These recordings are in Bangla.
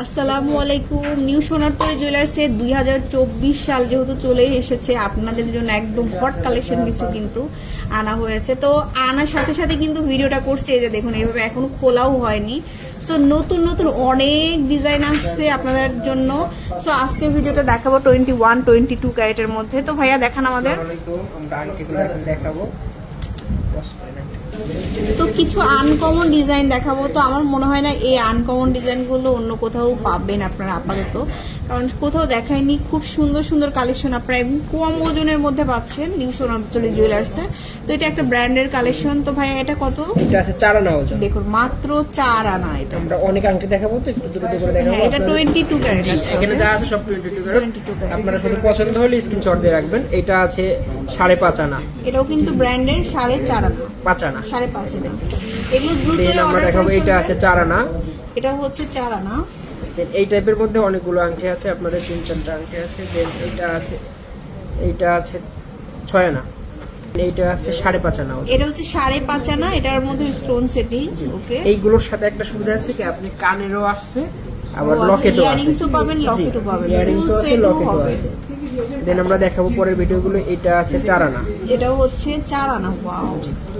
আসসালামু আলাইকুম। নিউ সোনারপুর জুয়েলার্সে দুই হাজার চব্বিশ সাল যেহেতু চলে এসেছে আপনাদের জন্য একদম হট কালেকশন কিছু কিন্তু আনা হয়েছে। তো আনার সাথে সাথে কিন্তু ভিডিওটা করছে এই যে দেখুন এইভাবে এখনও খোলাও হয়নি। সো নতুন নতুন অনেক ডিজাইন আসছে আপনাদের জন্য। সো আজকে ভিডিওটা দেখাবো টোয়েন্টি ওয়ান টোয়েন্টি টু ক্যারেটের মধ্যে। তো ভাইয়া দেখান আমাদের। দেখাবো। তো কিছু আনকমন ডিজাইন দেখাবো। তো আমার মনে হয় না এই আনকমন ডিজাইনগুলো অন্য কোথাও পাবেন আপনারা আপাতত। কারণ কোথাও দেখায়নি খুব সুন্দর সুন্দর কালেকশন আপনারা একদম কম ওজনের মধ্যে পাচ্ছেন নিউ সোনাতলি জুয়েলার্সে তো এটা একটা ব্র্যান্ডের কালেকশন। তো ভাই এটা কত? এটা আছে আনা ওজন। দেখুন মাত্র চার আনা এটা। আমরা অনেক আংটি দেখাবো তো একটু দ্রুত করে দেখাবো। হ্যাঁ এটা আপনাদের- টোয়েন্টি টু ক্যারেট আছে। এখানে যা আছে সব টোয়েন্টি টু 22 carat। আপনারা শুধু পছন্দ হলে স্ক্রিনশট দিয়ে রাখবেন। এটা আছে সাড়ে পাঁচ আনা। এটাও কিন্তু ব্র্যান্ডের সাড়ে চার আনা। পাঁচ আনা। সাড়ে পাঁচ আনা। এগুলো দ্রুত আমরা দেখাবো। এটা আছে। চার আনা। এটা হচ্ছে চার আনা। দেন এই টাইপের মধ্যে অনেকগুলো আংটি আছে আপনাদের তিন চারটা আংটি আছে দেন এইটা আছে এইটা আছে ছয় আনা এইটা আছে সাড়ে পাঁচ আনা। এটা হচ্ছে সাড়ে পাঁচ আনা এটার মধ্যে স্টোন সেটিং ওকে এইগুলোর সাথে একটা সুবিধা আছে কি আপনি কানেরও আসছে আবার আচ্ছা, লকেটও আছে earringsও পাবেন, লকেটও পাবেন। ইয়ারিংসও আছে লকেটও আছে। দেন আমরা দেখাবো পরের ভিডিওগুলো এটা আছে চার আনা। এটাও হচ্ছে চার আনা ওয়াও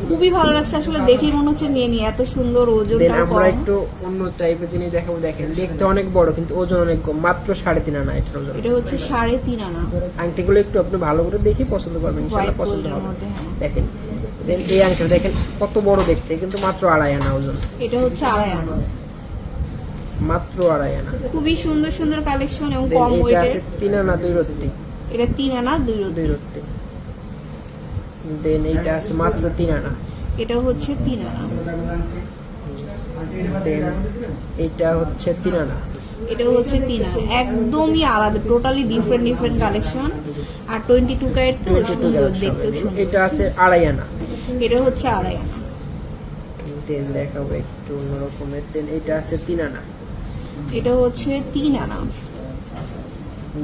খুবই ভালো লাগছে। আসলে দেখেই মনে হচ্ছে নিয়ে নিয়ে এত সুন্দর দেন ওজনটা আমরা একটু অন্য টাইপের জিনিস দেখাবো। দেখেন দেখতে অনেক বড় কিন্তু ওজন অনেক কম মাত্র সাড়ে তিন আনা এটার ওজন। এটা হচ্ছে সাড়ে তিন আনা। আংটিগুলো একটু আপনি ভালো করে দেখি পছন্দ করবেন ইনশাআল্লাহ পছন্দ হবে। হ্যাঁ। দেখেন এই আংটিটা দেখেন কত বড় দেখতে কিন্তু মাত্র আড়াই আনা ওজন। এটা হচ্ছে আড়াই আনা। মাত্র আড়াই আনা। খুবই সুন্দর সুন্দর কালেকশন এবং কম এইটা ওয়েটের আছে তিন আনা দুই রত্তি। এটা তিন আনা দুই রত্তি। দেন এইটা আছে মাত্র তিন আনা। এটা হচ্ছে তিন আনা। দেন এইটা হচ্ছে তিন আনা। এটা হচ্ছে তিন আনা। একদমই আলাদা টোটালি ডিফারেন্ট ডিফারেন্ট কালেকশন আর টোয়েন্টি টু ক্যারেট তো সুন্দর দেখতে এটা আছে আড়াই আনা। এটা হচ্ছে আড়াই আনা। দেন দেখাবো একটু অন্যরকমের। দেন এটা আছে তিন আনা। এটা হচ্ছে তিন আনা।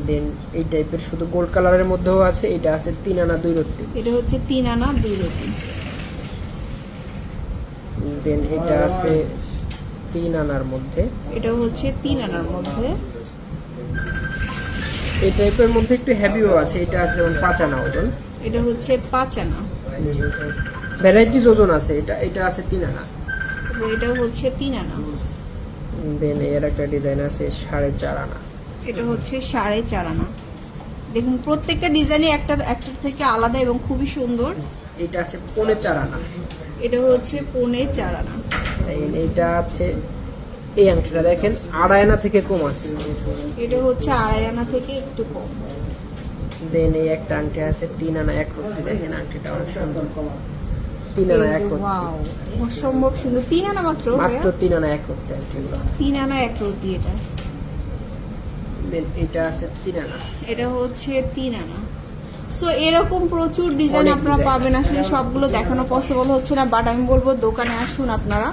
দেন এই টাইপের শুধু গোল্ড কালারের মধ্যেও আছে এটা আছে তিন আনা দুই রত্তি এটা হচ্ছে তিন আনা দুই রতি দেন এটা আছে তিন আনার মধ্যে। এটা হচ্ছে তিন আনার মধ্যে। এই টাইপের মধ্যে একটু হেভিও আছে এটা আছে যেমন পাঁচ আনা ওজন। এটা হচ্ছে পাঁচ আনা। ভ্যারাইটিস ওজন আছে এটা এটা আছে তিন আনা। এটা হচ্ছে তিন আনা। দেন এর একটা ডিজাইন আছে সাড়ে চার আনা। এটা হচ্ছে সাড়ে চার আনা। দেখুন প্রত্যেকটা ডিজাইনই একটা একটা থেকে আলাদা এবং খুবই সুন্দর। এটা আছে পৌনে চার আনা। এটা হচ্ছে পৌনে চার আনা। এইটা আছে এই আংটিটা দেখেন আড়াই আনা থেকে কম আছে। এটা হচ্ছে আড়াই আনা থেকে একটু কম। দেন এই একটা আংটি আছে তিন আনা এক দেখেন আংটিটা অনেক সুন্দর। তিন আনা এক অসম্ভব সুন্দর। তিন আনা মাত্র মাত্র তিন আনা এক রত্তি তিন আনা এক রতি এটা। দেন এটা আছে তিন আনা। এটা হচ্ছে তিন আনা। সো এরকম প্রচুর ডিজাইন আপনারা পাবেন। আসলে সবগুলো দেখানো পসিবল হচ্ছে না বাট আমি বলব দোকানে আসুন আপনারা।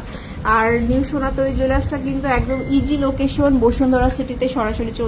আর নিউ সোনাতরি জুয়েলার্সটা কিন্তু একদম ইজি লোকেশন বসুন্ধরা সিটিতে সরাসরি